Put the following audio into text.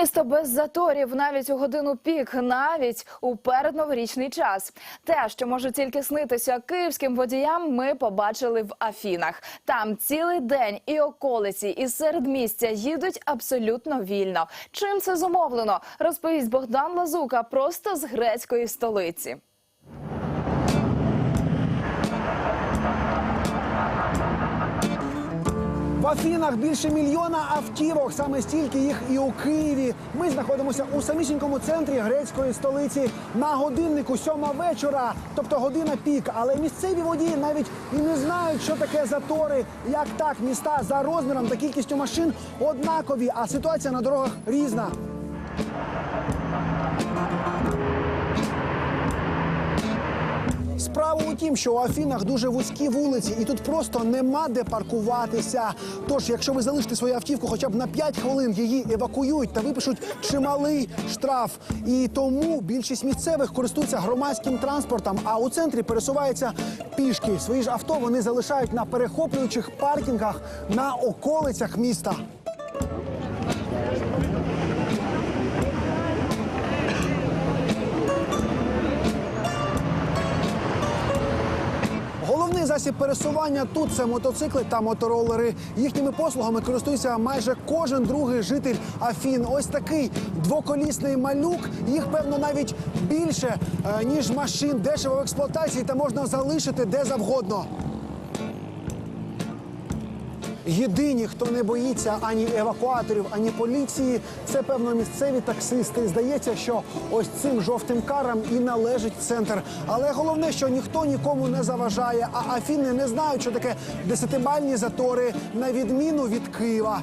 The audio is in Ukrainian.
Місто без заторів навіть у годину пік, навіть у передноворічний час. Те, що може тільки снитися київським водіям, ми побачили в Афінах. Там цілий день і околиці, і середмістя їдуть абсолютно вільно. Чим це зумовлено? Розповість Богдан Лазука просто з грецької столиці. В Афінах більше мільйона автівок, саме стільки їх і у Києві. Ми знаходимося у самісінькому центрі грецької столиці. На годиннику сьома вечора, тобто година пік. Але місцеві водії навіть і не знають, що таке затори. Як так, міста за розміром та кількістю машин однакові, а ситуація на дорогах різна. Справа у тім, що у Афінах дуже вузькі вулиці, і тут просто нема де паркуватися. Тож, якщо ви залишите свою автівку хоча б на 5 хвилин, її евакуюють та випишуть чималий штраф. І тому більшість місцевих користуються громадським транспортом, а у центрі пересуваються пішки. Свої ж авто вони залишають на перехоплюючих паркінгах на околицях міста. Засіб пересування тут це мотоцикли та моторолери. Їхніми послугами користується майже кожен другий житель Афін. Ось такий двоколісний малюк. Їх певно навіть більше е, ніж машин, дешево в експлуатації та можна залишити де завгодно. Єдині, хто не боїться ані евакуаторів, ані поліції, це певно місцеві таксисти. Здається, що ось цим жовтим карам і належить центр. Але головне, що ніхто нікому не заважає. А афіни не знають, що таке десятибальні затори на відміну від Києва.